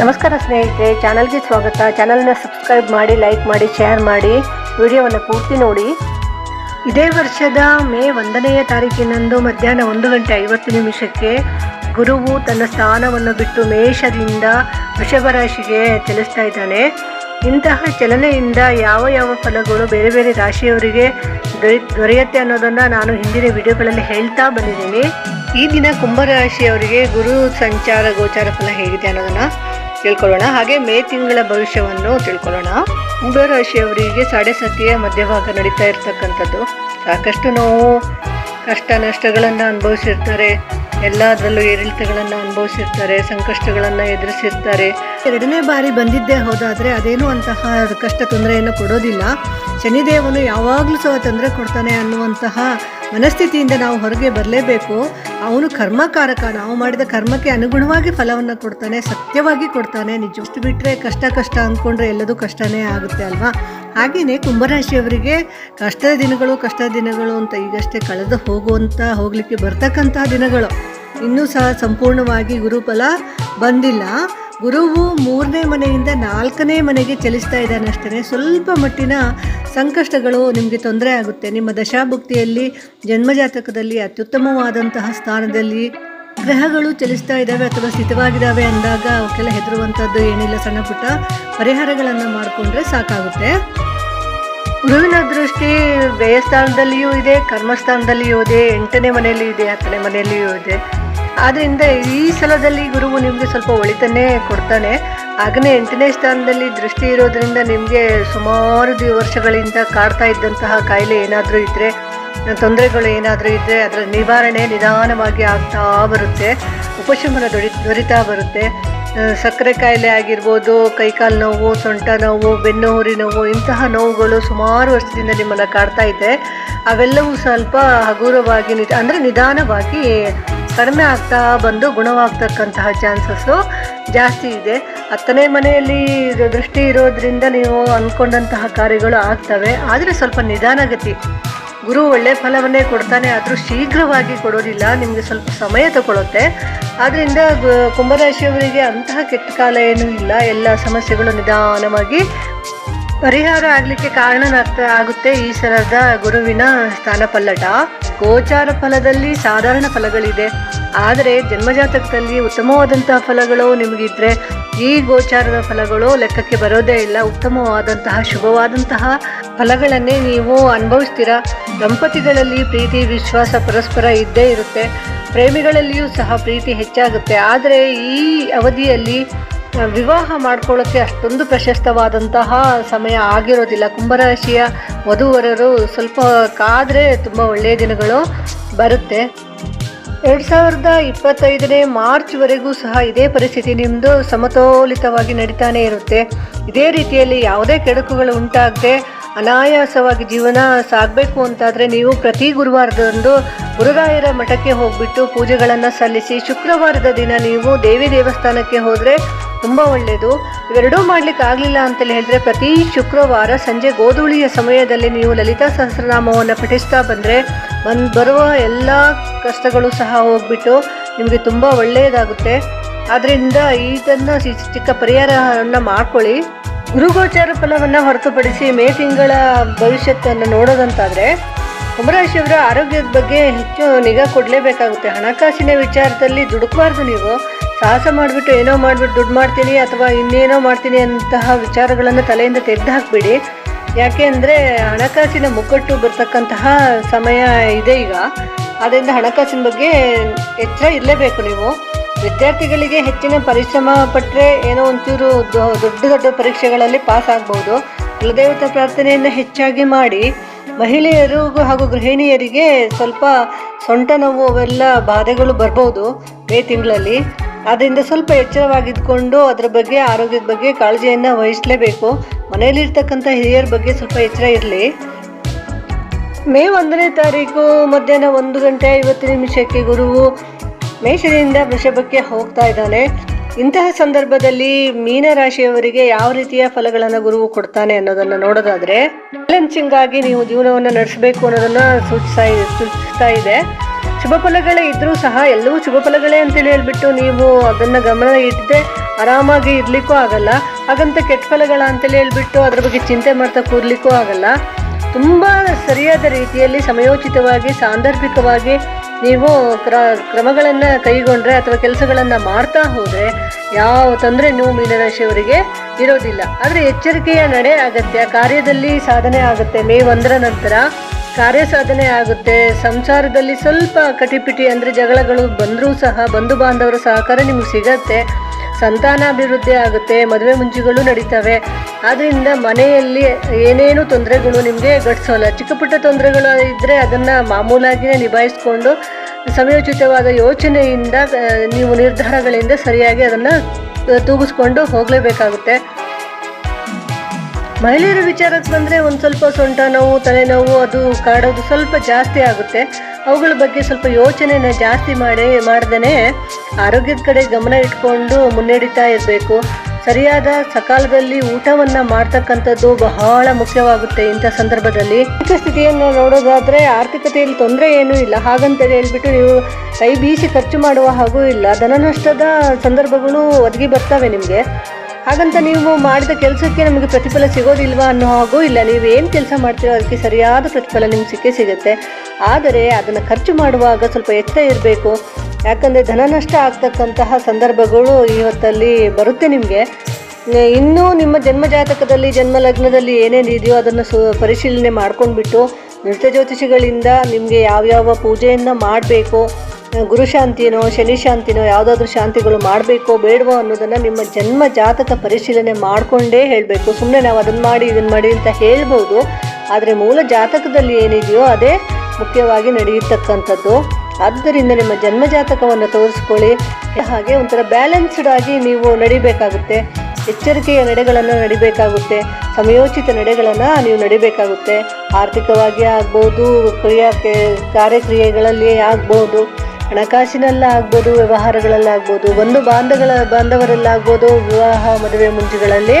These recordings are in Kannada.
ನಮಸ್ಕಾರ ಸ್ನೇಹಿತರೆ, ಚಾನಲ್ಗೆ ಸ್ವಾಗತ. ಚಾನಲ್ನ ಸಬ್ಸ್ಕ್ರೈಬ್ ಮಾಡಿ, ಲೈಕ್ ಮಾಡಿ, ಶೇರ್ ಮಾಡಿ. ವಿಡಿಯೋವನ್ನು ಪೂರ್ತಿ ನೋಡಿ. ಇದೇ ವರ್ಷದ ಮೇ ಒಂದನೆಯ ತಾರೀಕಿನಂದು ಮಧ್ಯಾಹ್ನ ಒಂದು ಗಂಟೆ ಐವತ್ತು ನಿಮಿಷಕ್ಕೆ ಗುರುವು ತನ್ನ ಸ್ಥಾನವನ್ನು ಬಿಟ್ಟು ಮೇಷದಿಂದ ವೃಷಭ ರಾಶಿಗೆ ಚಲಿಸ್ತಾ ಇದ್ದಾನೆ. ಇಂತಹ ಚಲನೆಯಿಂದ ಯಾವ ಯಾವ ಫಲಗಳು ಬೇರೆ ಬೇರೆ ರಾಶಿಯವರಿಗೆ ದೊರೆ, ದೊರೆಯುತ್ತೆ ಅನ್ನೋದನ್ನು ನಾನು ಹಿಂದಿನ ವಿಡಿಯೋಗಳಲ್ಲಿ ಹೇಳ್ತಾ ಬಂದಿದ್ದೀನಿ. ಈ ದಿನ ಕುಂಭರಾಶಿಯವರಿಗೆ ಗುರು ಸಂಚಾರ, ಗೋಚಾರ ಫಲ ಹೇಗಿದೆ ಅನ್ನೋದನ್ನು ತಿಳ್ಕೊಳ್ಳೋಣ. ಹಾಗೆ ಮೇ ತಿಂಗಳ ಭವಿಷ್ಯವನ್ನು ತಿಳ್ಕೊಳ್ಳೋಣ. ಕುಂಭರಾಶಿಯವರಿಗೆ ಸಾಡೆ ಸತಿಯ ಮಧ್ಯಭಾಗ ನಡೀತಾ ಇರ್ತಕ್ಕಂಥದ್ದು. ಸಾಕಷ್ಟು ನೋವು, ಕಷ್ಟ ನಷ್ಟಗಳನ್ನು ಅನುಭವಿಸಿರ್ತಾರೆ. ಎಲ್ಲದರಲ್ಲೂ ಏರಿಳಿತಗಳನ್ನು ಅನುಭವಿಸಿರ್ತಾರೆ, ಸಂಕಷ್ಟಗಳನ್ನು ಎದುರಿಸಿರ್ತಾರೆ. ಎರಡನೇ ಬಾರಿ ಬಂದಿದ್ದೇ ಹೋದಾದರೆ ಅದೇನು ಅಂತಹ ಕಷ್ಟ ತೊಂದರೆಯನ್ನು ಕೊಡೋದಿಲ್ಲ. ಶನಿದೇವನು ಯಾವಾಗಲೂ ಸಹ ತೊಂದರೆ ಕೊಡ್ತಾನೆ ಅನ್ನುವಂತಹ ಮನಸ್ಥಿತಿಯಿಂದ ನಾವು ಹೊರಗೆ ಬರಲೇಬೇಕು. ಅವನು ಕರ್ಮಕಾರಕ, ನಾವು ಮಾಡಿದ ಕರ್ಮಕ್ಕೆ ಅನುಗುಣವಾಗಿ ಫಲವನ್ನು ಕೊಡ್ತಾನೆ, ಸತ್ಯವಾಗಿ ಕೊಡ್ತಾನೆ. ನಿಜಷ್ಟು ಬಿಟ್ಟರೆ ಕಷ್ಟ ಕಷ್ಟ ಅಂದ್ಕೊಂಡ್ರೆ ಎಲ್ಲದೂ ಕಷ್ಟನೇ ಆಗುತ್ತೆ ಅಲ್ವಾ? ಹಾಗೆಯೇ ಕುಂಭರಾಶಿಯವರಿಗೆ ಕಷ್ಟದ ದಿನಗಳು ಕಷ್ಟದ ದಿನಗಳು ಅಂತ ಈಗಷ್ಟೇ ಕಳೆದು ಹೋಗುವಂಥ ಹೋಗಲಿಕ್ಕೆ ಬರ್ತಕ್ಕಂತಹ ದಿನಗಳು. ಇನ್ನೂ ಸಹ ಸಂಪೂರ್ಣವಾಗಿ ಗುರುಫಲ ಬಂದಿಲ್ಲ. ಗುರುವು ಮೂರನೇ ಮನೆಯಿಂದ ನಾಲ್ಕನೇ ಮನೆಗೆ ಚಲಿಸ್ತಾ ಇದ್ದಾನೆ ಅಷ್ಟೇ ಸ್ವಲ್ಪ ಮಟ್ಟಿನ ಸಂಕಷ್ಟಗಳು ನಿಮಗೆ ತೊಂದರೆ ಆಗುತ್ತೆ. ನಿಮ್ಮ ದಶಾಭುಕ್ತಿಯಲ್ಲಿ, ಜನ್ಮಜಾತಕದಲ್ಲಿ, ಅತ್ಯುತ್ತಮವಾದಂತಹ ಸ್ಥಾನದಲ್ಲಿ ಗ್ರಹಗಳು ಚಲಿಸ್ತಾ ಇದ್ದಾವೆ ಅಥವಾ ಸ್ಥಿತವಾಗಿದ್ದಾವೆ ಅಂದಾಗ ಅವಕ್ಕೆಲ್ಲ ಹೆದರುವಂಥದ್ದು ಏನಿಲ್ಲ. ಸಣ್ಣ ಪುಟ್ಟ ಪರಿಹಾರಗಳನ್ನು ಮಾಡಿಕೊಂಡ್ರೆ ಸಾಕಾಗುತ್ತೆ. ಗುರುವಿನ ದೃಷ್ಟಿ ವ್ಯಯಸ್ಥಾನದಲ್ಲಿಯೂ ಇದೆ, ಕರ್ಮಸ್ಥಾನದಲ್ಲಿಯೂ ಇದೆ, ಎಂಟನೇ ಮನೆಯಲ್ಲಿ ಇದೆ, ಹತ್ತನೇ ಮನೆಯಲ್ಲಿಯೂ ಇದೆ. ಆದ್ದರಿಂದ ಈ ಸಲದಲ್ಲಿ ಗುರುವು ನಿಮಗೆ ಸ್ವಲ್ಪ ಒಳಿತನ್ನೇ ಕೊಡ್ತಾನೆ. ಆಗನೇ ಎಂಟನೇ ಸ್ಥಾನದಲ್ಲಿ ದೃಷ್ಟಿ ಇರೋದ್ರಿಂದ ನಿಮಗೆ ಸುಮಾರು ದಿ ವರ್ಷಗಳಿಂದ ಕಾಡ್ತಾ ಇದ್ದಂತಹ ಕಾಯಿಲೆ ಏನಾದರೂ ಇದ್ದರೆ ತೊಂದರೆಗಳು ಏನಾದರೂ ಇದ್ದರೆ ಅದರ ನಿವಾರಣೆ ನಿಧಾನವಾಗಿ ಆಗ್ತಾ ಬರುತ್ತೆ. ಉಪಶಮನ ದೊರಿ ದೊರಿತಾ ಬರುತ್ತೆ. ಸಕ್ಕರೆ ಕಾಯಿಲೆ ಆಗಿರ್ಬೋದು, ಕೈಕಾಲು ನೋವು, ಸೊಂಟ ನೋವು, ಬೆನ್ನು ಹುರಿ ನೋವು, ಇಂತಹ ನೋವುಗಳು ಸುಮಾರು ವರ್ಷದಿಂದ ನಿಮ್ಮನ್ನು ಕಾಡ್ತಾ ಇದೆ. ಅವೆಲ್ಲವೂ ಸ್ವಲ್ಪ ಹಗುರವಾಗಿ ನಿಧ ಅಂದರೆ ನಿಧಾನವಾಗಿ ಕಡಿಮೆ ಆಗ್ತಾ ಬಂದು ಗುಣವಾಗ್ತಕ್ಕಂತಹ ಚಾನ್ಸಸ್ಸು ಜಾಸ್ತಿ ಇದೆ. ಹತ್ತನೇ ಮನೆಯಲ್ಲಿ ದೃಷ್ಟಿ ಇರೋದ್ರಿಂದ ನೀವು ಅಂದ್ಕೊಂಡಂತಹ ಕಾರ್ಯಗಳು ಆಗ್ತವೆ. ಆದರೆ ಸ್ವಲ್ಪ ನಿಧಾನಗತಿ ಗುರು ಒಳ್ಳೆ ಫಲವನ್ನೇ ಕೊಡ್ತಾನೆ, ಆದರೂ ಶೀಘ್ರವಾಗಿ ಕೊಡೋದಿಲ್ಲ, ನಿಮಗೆ ಸ್ವಲ್ಪ ಸಮಯ ತಗೊಳುತ್ತೆ. ಆದ್ದರಿಂದ ಕುಂಭರಾಶಿಯವರಿಗೆ ಅಂತಹ ಕೆಟ್ಟ ಕಾಲ ಏನೂ ಇಲ್ಲ. ಎಲ್ಲ ಸಮಸ್ಯೆಗಳು ನಿಧಾನವಾಗಿ ಪರಿಹಾರ ಆಗಲಿಕ್ಕೆ ಕಾರಣನಾಗ್ತಾ ಆಗುತ್ತೆ ಈ ಸಲದ ಗುರುವಿನ ಸ್ಥಾನ ಪಲ್ಲಟ. ಗೋಚಾರ ಫಲದಲ್ಲಿ ಸಾಧಾರಣ ಫಲಗಳಿದೆ. ಆದರೆ ಜನ್ಮಜಾತಕದಲ್ಲಿ ಉತ್ತಮವಾದಂತಹ ಫಲಗಳು ನಿಮಗಿದ್ರೆ ಈ ಗೋಚಾರದ ಫಲಗಳು ಲೆಕ್ಕಕ್ಕೆ ಬರೋದೇ ಇಲ್ಲ. ಉತ್ತಮವಾದಂತಹ, ಶುಭವಾದಂತಹ ಫಲಗಳನ್ನೇ ನೀವು ಅನುಭವಿಸ್ತೀರಾ? ದಂಪತಿಗಳಲ್ಲಿ ಪ್ರೀತಿ, ವಿಶ್ವಾಸ ಪರಸ್ಪರ ಇದ್ದೇ ಇರುತ್ತೆ. ಪ್ರೇಮಿಗಳಲ್ಲಿಯೂ ಸಹ ಪ್ರೀತಿ ಹೆಚ್ಚಾಗುತ್ತೆ. ಆದರೆ ಈ ಅವಧಿಯಲ್ಲಿ ವಿವಾಹ ಮಾಡ್ಕೊಳ್ಳೋಕ್ಕೆ ಅಷ್ಟೊಂದು ಪ್ರಶಸ್ತವಾದಂತಹ ಸಮಯ ಆಗಿರೋದಿಲ್ಲ. ಕುಂಭರಾಶಿಯ ವಧುವರರು ಸ್ವಲ್ಪ ಕಾದರೆ ತುಂಬ ಒಳ್ಳೆಯ ದಿನಗಳು ಬರುತ್ತೆ. ಎರಡು ಸಾವಿರದ ಇಪ್ಪತ್ತೈದನೇ ಮಾರ್ಚ್ವರೆಗೂ ಸಹ ಇದೇ ಪರಿಸ್ಥಿತಿ ನಿಮ್ಮದು ಸಮತೋಲಿತವಾಗಿ ನಡೀತಾನೆ ಇರುತ್ತೆ. ಇದೇ ರೀತಿಯಲ್ಲಿ ಯಾವುದೇ ಕೆಡುಕುಗಳು ಉಂಟಾಗದೆ ಅನಾಯಾಸವಾಗಿ ಜೀವನ ಸಾಗಬೇಕು ಅಂತಾದರೆ ನೀವು ಪ್ರತಿ ಗುರುವಾರದಂದು ಗುರುರಾಯರ ಮಠಕ್ಕೆ ಹೋಗ್ಬಿಟ್ಟು ಪೂಜೆಗಳನ್ನು ಸಲ್ಲಿಸಿ ಶುಕ್ರವಾರದ ದಿನ ನೀವು ದೇವಿ ದೇವಸ್ಥಾನಕ್ಕೆ ಹೋದರೆ ತುಂಬ ಒಳ್ಳೆಯದು ಇವೆರಡೂ ಮಾಡ್ಲಿಕ್ಕೆ ಆಗಲಿಲ್ಲ ಅಂತೇಳಿ ಹೇಳಿದ್ರೆ ಪ್ರತಿ ಶುಕ್ರವಾರ ಸಂಜೆ ಗೋಧೂಳಿಯ ಸಮಯದಲ್ಲಿ ನೀವು ಲಲಿತಾ ಸಹಸ್ರನಾಮವನ್ನು ಪಠಿಸ್ತಾ ಬಂದರೆ ಒಂದು ಬರುವ ಎಲ್ಲ ಕಷ್ಟಗಳು ಸಹ ಹೋಗ್ಬಿಟ್ಟು ನಿಮಗೆ ತುಂಬ ಒಳ್ಳೆಯದಾಗುತ್ತೆ ಆದ್ದರಿಂದ ಇದನ್ನು ಚಿಕ್ಕ ಪರಿಹಾರವನ್ನು ಮಾಡ್ಕೊಳ್ಳಿ. ಗುರುಗೋಚಾರ ಫಲವನ್ನು ಹೊರತುಪಡಿಸಿ ಮೇ ತಿಂಗಳ ಭವಿಷ್ಯತ್ತನ್ನು ನೋಡೋದಂತಾದರೆ ಕುಂಭರಾಶಿಯವರ ಆರೋಗ್ಯದ ಬಗ್ಗೆ ಹೆಚ್ಚು ನಿಗಾ ಕೊಡಲೇಬೇಕಾಗುತ್ತೆ. ಹಣಕಾಸಿನ ವಿಚಾರದಲ್ಲಿ ದುಡುಕಬಾರ್ದು ನೀವು. ಸಾಹಸ ಮಾಡಿಬಿಟ್ಟು ಏನೋ ಮಾಡಿಬಿಟ್ಟು ದುಡ್ಡು ಮಾಡ್ತೀನಿ ಅಥವಾ ಇನ್ನೇನೋ ಮಾಡ್ತೀನಿ ಅಂತಹ ವಿಚಾರಗಳನ್ನು ತಲೆಯಿಂದ ತೆಗೆದು ಹಾಕ್ಬಿಡಿ. ಯಾಕೆ ಅಂದರೆ ಹಣಕಾಸಿನ ಮುಗ್ಗಟ್ಟು ಬರ್ತಕ್ಕಂತಹ ಸಮಯ ಇದೆ ಈಗ. ಆದ್ದರಿಂದ ಹಣಕಾಸಿನ ಬಗ್ಗೆ ಎಚ್ಚರ ಇರಲೇಬೇಕು ನೀವು. ವಿದ್ಯಾರ್ಥಿಗಳಿಗೆ ಹೆಚ್ಚಿನ ಪರಿಶ್ರಮ ಪಟ್ಟರೆ ಏನೋ ಒಂಚೂರು ದೊಡ್ಡ ದೊಡ್ಡ ಪರೀಕ್ಷೆಗಳಲ್ಲಿ ಪಾಸ್ ಆಗ್ಬೋದು. ಕುಲದೇವತಾ ಪ್ರಾರ್ಥನೆಯನ್ನು ಹೆಚ್ಚಾಗಿ ಮಾಡಿ. ಮಹಿಳೆಯರಿಗೂ ಹಾಗೂ ಗೃಹಿಣಿಯರಿಗೆ ಸ್ವಲ್ಪ ಸೊಂಟ ನೋವು ಅವೆಲ್ಲ ಬಾಧೆಗಳು ಬರ್ಬೋದು ಮೇ ತಿಂಗಳಲ್ಲಿ. ಆದ್ದರಿಂದ ಸ್ವಲ್ಪ ಎಚ್ಚರವಾಗಿದ್ದುಕೊಂಡು ಅದರ ಬಗ್ಗೆ ಆರೋಗ್ಯದ ಬಗ್ಗೆ ಕಾಳಜಿಯನ್ನು ವಹಿಸಲೇಬೇಕು. ಮನೆಯಲ್ಲಿರ್ತಕ್ಕಂಥ ಹಿರಿಯರ ಬಗ್ಗೆ ಸ್ವಲ್ಪ ಎಚ್ಚರ ಇರಲಿ. ಮೇ ಒಂದನೇ ತಾರೀಕು ಮಧ್ಯಾಹ್ನ ಒಂದು ಗಂಟೆ ಐವತ್ತು ನಿಮಿಷಕ್ಕೆ ಗುರುವು ಮೇಷದಿಂದ ವೃಷಭಕ್ಕೆ ಹೋಗ್ತಾ ಇದ್ದಾನೆ. ಇಂತಹ ಸಂದರ್ಭದಲ್ಲಿ ಮೀನರಾಶಿಯವರಿಗೆ ಯಾವ ರೀತಿಯ ಫಲಗಳನ್ನು ಗುರುವು ಕೊಡ್ತಾನೆ ಅನ್ನೋದನ್ನು ನೋಡೋದಾದ್ರೆ ಬ್ಯಾಲೆನ್ಸಿಂಗ್ ಆಗಿ ನೀವು ಜೀವನವನ್ನು ನಡೆಸಬೇಕು ಅನ್ನೋದನ್ನ ಸೂಚಿಸ್ತಾ ಸೂಚಿಸ್ತಾ ಇದೆ. ಶುಭ ಫಲಗಳೇ ಇದ್ರೂ ಸಹ ಎಲ್ಲವೂ ಶುಭ ಫಲಗಳೇ ಅಂತೇಳಿ ಹೇಳ್ಬಿಟ್ಟು ನೀವು ಅದನ್ನು ಗಮನ ಇಟ್ಟದೆ ಆರಾಮಾಗಿ ಇರ್ಲಿಕ್ಕೂ ಆಗಲ್ಲ. ಹಾಗಂತ ಕೆಟ್ಟ ಫಲಗಳ ಅಂತೇಳಿ ಹೇಳ್ಬಿಟ್ಟು ಅದ್ರ ಬಗ್ಗೆ ಚಿಂತೆ ಮಾಡ್ತಾ ಕೂರ್ಲಿಕ್ಕೂ ಆಗಲ್ಲ. ತುಂಬ ಸರಿಯಾದ ರೀತಿಯಲ್ಲಿ ಸಮಯೋಚಿತವಾಗಿ, ಸಾಂದರ್ಭಿಕವಾಗಿ ನೀವು ಕ್ರ, ಕ್ರಮಗಳನ್ನು ಕೈಗೊಂಡ್ರೆ ಅಥವಾ ಕೆಲಸಗಳನ್ನು ಮಾಡ್ತಾ ಹೋದರೆ ಯಾವ ತೊಂದರೆನೂ ಮೀನರಾಶಿಯವರಿಗೆ ಇರೋದಿಲ್ಲ. ಆದರೆ ಎಚ್ಚರಿಕೆಯ ನಡೆ ಅಗತ್ಯ ಕಾರ್ಯದಲ್ಲಿ ಸಾಧನೆ ಆಗುತ್ತೆ ಮೇ ಒಂದರ ನಂತರ. ಕಾರ್ಯ ಸಾಧನೆ ಆಗುತ್ತೆ. ಸಂಸಾರದಲ್ಲಿ ಸ್ವಲ್ಪ ಕಟಿಪಿಟಿ ಅಂದರೆ ಜಗಳಗಳು ಬಂದರೂ ಸಹ ಬಂಧು ಬಾಂಧವರ ಸಹಕಾರ ನಿಮ್ಗೆ ಸಿಗತ್ತೆ. ಸಂತಾನಾಭಿವೃದ್ಧಿ ಆಗುತ್ತೆ, ಮದುವೆ ಮುಂಚುಗಳು ನಡೀತವೆ. ಆದ್ದರಿಂದ ಮನೆಯಲ್ಲಿ ಏನೇನು ತೊಂದರೆಗಳು ನಿಮಗೆ ಘಟಿಸೋಲ್ಲ ಚಿಕ್ಕ ಪುಟ್ಟ ತೊಂದರೆಗಳು ಇದ್ದರೆ ಅದನ್ನು ಮಾಮೂಲಾಗಿಯೇ ನಿಭಾಯಿಸ್ಕೊಂಡು ಸಮಯೋಚಿತವಾದ ಯೋಚನೆಯಿಂದ ನೀವು ನಿರ್ಧಾರಗಳಿಂದ ಸರಿಯಾಗಿ ಅದನ್ನು ತೂಗಿಸ್ಕೊಂಡು ಹೋಗಲೇಬೇಕಾಗುತ್ತೆ. ಮಹಿಳೆಯರ ವಿಚಾರಕ್ಕೆ ಬಂದರೆ ಒಂದು ಸ್ವಲ್ಪ ಸೊಂಟ ನೋವು ತಲೆನೋವು ಅದು ಕಾಡೋದು ಸ್ವಲ್ಪ ಜಾಸ್ತಿ ಆಗುತ್ತೆ. ಅವುಗಳ ಬಗ್ಗೆ ಸ್ವಲ್ಪ ಯೋಚನೆನ ಜಾಸ್ತಿ ಮಾಡಿ ಮಾಡ್ದೇ ಆರೋಗ್ಯದ ಕಡೆ ಗಮನ ಇಟ್ಕೊಂಡು ಮುನ್ನಡೀತಾ ಇರಬೇಕು. ಸರಿಯಾದ ಸಕಾಲದಲ್ಲಿ ಊಟವನ್ನು ಮಾಡ್ತಕ್ಕಂಥದ್ದು ಬಹಳ ಮುಖ್ಯವಾಗುತ್ತೆ ಇಂಥ ಸಂದರ್ಭದಲ್ಲಿ. ಆರ್ಥಿಕ ಸ್ಥಿತಿಯನ್ನು ನೋಡೋದಾದರೆ ಆರ್ಥಿಕತೆಯಲ್ಲಿ ತೊಂದರೆ ಏನೂ ಇಲ್ಲ. ಹಾಗಂತ ಹೇಳ್ಬಿಟ್ಟು ನೀವು ಕೈ ಬೀಸಿ ಖರ್ಚು ಮಾಡುವ ಹಾಗೂ ಇಲ್ಲ. ಧನ ನಷ್ಟದ ಸಂದರ್ಭಗಳು ಒದಗಿ ಬರ್ತವೆ ನಿಮಗೆ. ಹಾಗಂತ ನೀವು ಮಾಡಿದ ಕೆಲಸಕ್ಕೆ ನಮಗೆ ಪ್ರತಿಫಲ ಸಿಗೋದಿಲ್ವಾ ಅನ್ನೋ ಹಾಗೂ ಇಲ್ಲ. ನೀವು ಏನು ಕೆಲಸ ಮಾಡ್ತೀರೋ ಅದಕ್ಕೆ ಸರಿಯಾದ ಪ್ರತಿಫಲ ನಿಮ್ಗೆ ಸಿಕ್ಕೇ ಸಿಗುತ್ತೆ. ಆದರೆ ಅದನ್ನು ಖರ್ಚು ಮಾಡುವಾಗ ಸ್ವಲ್ಪ ಎಚ್ಚರ ಇರಬೇಕು. ಯಾಕಂದರೆ ಧನ ನಷ್ಟ ಆಗ್ತಕ್ಕಂತಹ ಸಂದರ್ಭಗಳು ಇವತ್ತಲ್ಲಿ ಬರುತ್ತೆ ನಿಮಗೆ. ಇನ್ನೂ ನಿಮ್ಮ ಜನ್ಮ ಜಾತಕದಲ್ಲಿ, ಜನ್ಮ ಲಗ್ನದಲ್ಲಿ ಏನೇನು ಇದೆಯೋ ಅದನ್ನು ಸು, ಪರಿಶೀಲನೆ ಮಾಡ್ಕೊಂಡ್ಬಿಟ್ಟು ನೃತ್ಯ ಜ್ಯೋತಿಷಿಗಳಿಂದ ನಿಮಗೆ ಯಾವ್ಯಾವ ಪೂಜೆಯನ್ನು ಮಾಡಬೇಕು ಗುರು ಶನಿಶಾಂತಿನೋ ಶನಿ ಶಾಂತಿನೋ ಯಾವುದಾದ್ರೂ ಶಾಂತಿಗಳು ಮಾಡಬೇಕೋ ಬೇಡವೋ ಅನ್ನೋದನ್ನು ನಿಮ್ಮ ಜನ್ಮ ಜಾತಕ ಪರಿಶೀಲನೆ ಮಾಡಿಕೊಂಡೇ ಹೇಳಬೇಕು. ಸುಮ್ಮನೆ ನಾವು ಅದನ್ನು ಮಾಡಿ ಇದನ್ನು ಮಾಡಿ ಅಂತ ಹೇಳ್ಬೋದು. ಆದರೆ ಮೂಲ ಜಾತಕದಲ್ಲಿ ಏನಿದೆಯೋ ಅದೇ ಮುಖ್ಯವಾಗಿ ನಡೆಯತಕ್ಕಂಥದ್ದು ಆದ್ದರಿಂದ ನಿಮ್ಮ ಜನ್ಮ ಜಾತಕವನ್ನು ತೋರಿಸ್ಕೊಳ್ಳಿ. ಹಾಗೆ ಒಂಥರ ಬ್ಯಾಲೆನ್ಸ್ಡ್ ಆಗಿ ನೀವು ನಡಿಬೇಕಾಗುತ್ತೆ. ಎಚ್ಚರಿಕೆಯ ನಡೆಗಳನ್ನು ನಡಿಬೇಕಾಗುತ್ತೆ. ಸಮಯೋಚಿತ ನಡೆಗಳನ್ನು ನೀವು ನಡಿಬೇಕಾಗುತ್ತೆ. ಆರ್ಥಿಕವಾಗಿ ಆಗ್ಬೋದು, ಕ್ರಿಯಾ, ಕಾರ್ಯಕ್ರಿಯೆಗಳಲ್ಲಿ ಆಗ್ಬೋದು. ಹಣಕಾಸಿನಲ್ಲಾಗ್ಬೋದು, ವ್ಯವಹಾರಗಳಲ್ಲಾಗ್ಬೋದು, ಬಂಧು ಬಾಂಧಗಳ, ಬಾಂಧವರಲ್ಲಾಗ್ಬೋದು, ವಿವಾಹ ಮದುವೆ ಮುಂಚೆಗಳಲ್ಲಿ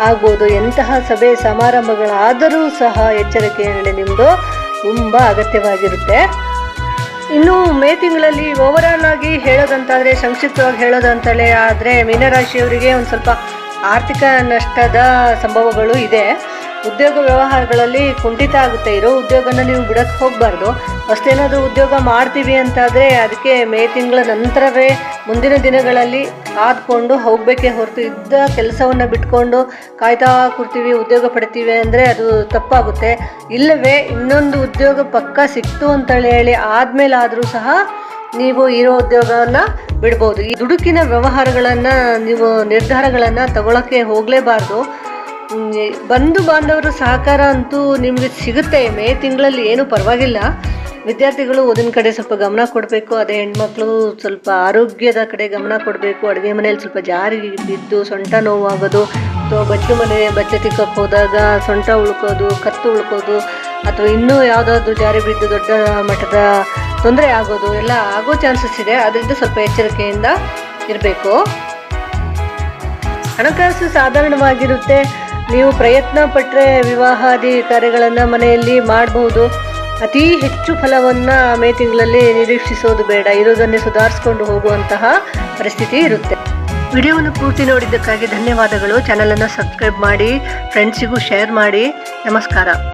ಆಗ್ಬೋದು, ಎಂತಹ ಸಭೆ ಸಮಾರಂಭಗಳಾದರೂ ಸಹ ಎಚ್ಚರಿಕೆ ನಿಮ್ಮದು ತುಂಬ ಅಗತ್ಯವಾಗಿರುತ್ತೆ. ಇನ್ನು ಮೇ ತಿಂಗಳಲ್ಲಿ ಓವರಾಲ್ ಆಗಿ ಹೇಳೋದಂತಾದರೆ, ಸಂಕ್ಷಿಪ್ತವಾಗಿ ಹೇಳೋದಂತಲೇ ಆದರೆ, ಮೀನರಾಶಿಯವರಿಗೆ ಒಂದು ಸ್ವಲ್ಪ ಆರ್ಥಿಕ ನಷ್ಟದ ಸಂಭವಗಳು ಇದೆ. ಉದ್ಯೋಗ ವ್ಯವಹಾರಗಳಲ್ಲಿ ಕುಂಠಿತ ಆಗುತ್ತೆ. ಇರೋ ಉದ್ಯೋಗನ ನೀವು ಬಿಡಕ್ಕೆ ಹೋಗಬಾರ್ದು. ಅಷ್ಟೇನಾದರೂ ಉದ್ಯೋಗ ಮಾಡ್ತೀವಿ ಅಂತಾದರೆ ಅದಕ್ಕೆ ಮೇ ತಿಂಗಳ ನಂತರವೇ ಮುಂದಿನ ದಿನಗಳಲ್ಲಿ ಕಾದ್ಕೊಂಡು ಹೋಗಬೇಕೇ ಹೊರತು ಇದ್ದ ಕೆಲಸವನ್ನು ಬಿಟ್ಕೊಂಡು ಕಾಯ್ತಾ ಕೂರ್ತೀವಿ, ಉದ್ಯೋಗ ಪಡ್ತೀವಿ ಅಂದರೆ ಅದು ತಪ್ಪಾಗುತ್ತೆ. ಇಲ್ಲವೇ ಇನ್ನೊಂದು ಉದ್ಯೋಗ ಪಕ್ಕ ಸಿಕ್ತು ಅಂತೇಳಿ ಹೇಳಿ ಆದಮೇಲಾದರೂ ಸಹ ನೀವು ಇರೋ ಉದ್ಯೋಗವನ್ನು ಬಿಡ್ಬೋದು. ಈ ದುಡುಕಿನ ವ್ಯವಹಾರಗಳನ್ನು ನೀವು ನಿರ್ಧಾರಗಳನ್ನು ತಗೊಳಕ್ಕೆ ಹೋಗಲೇಬಾರ್ದು. ಬಂಧು ಬಾಂಧವರ ಸಹಕಾರ ಅಂತೂ ನಿಮಗೆ ಸಿಗುತ್ತೆ. ಮೇ ತಿಂಗಳಲ್ಲಿ ಏನು ಪರವಾಗಿಲ್ಲ. ವಿದ್ಯಾರ್ಥಿಗಳು ಓದಿನ ಕಡೆ ಸ್ವಲ್ಪ ಗಮನ ಕೊಡಬೇಕು. ಅದೇ ಹೆಣ್ಮಕ್ಳು ಸ್ವಲ್ಪ ಆರೋಗ್ಯದ ಕಡೆ ಗಮನ ಕೊಡಬೇಕು. ಅಡುಗೆ ಮನೆಯಲ್ಲಿ ಸ್ವಲ್ಪ ಜಾರಿ ಬಿದ್ದು ಸೊಂಟ ನೋವಾಗೋದು. ಅಥವಾ ಬಚ್ಚು ಮನೆ, ಬಚ್ಚೆ ಹೋದಾಗ ಸೊಂಟ ಉಳ್ಕೋದು, ಕತ್ತು ಉಳ್ಕೋದು. ಅಥವಾ ಇನ್ನೂ ಯಾವುದಾದ್ರು ಜಾರಿ ಬಿದ್ದು ದೊಡ್ಡ ಮಟ್ಟದ ತೊಂದರೆ ಆಗೋದು ಎಲ್ಲ ಆಗೋ ಚಾನ್ಸಸ್ ಇದೆ. ಅದರಿಂದ ಸ್ವಲ್ಪ ಎಚ್ಚರಿಕೆಯಿಂದ ಇರಬೇಕು. ಹಣಕಾಸು ಸಾಧಾರಣವಾಗಿರುತ್ತೆ. ನೀವು ಪ್ರಯತ್ನ ಪಟ್ಟರೆ ವಿವಾಹಾದಿ ಕಾರ್ಯಗಳನ್ನು ಮನೆಯಲ್ಲಿ ಮಾಡಬಹುದು ಅತಿ ಹೆಚ್ಚು ಫಲವನ್ನು ಮೇ ತಿಂಗಳಲ್ಲಿ ನಿರೀಕ್ಷಿಸೋದು ಬೇಡ. ಇರೋದನ್ನೇ ಸುಧಾರಿಸ್ಕೊಂಡು ಹೋಗುವಂತಹ ಪರಿಸ್ಥಿತಿ ಇರುತ್ತೆ. ವಿಡಿಯೋವನ್ನು ಪೂರ್ತಿ ನೋಡಿದ್ದಕ್ಕಾಗಿ ಧನ್ಯವಾದಗಳು. ಚಾನಲನ್ನು ಸಬ್ಸ್ಕ್ರೈಬ್ ಮಾಡಿ ಫ್ರೆಂಡ್ಸಿಗೂ ಶೇರ್ ಮಾಡಿ. ನಮಸ್ಕಾರ.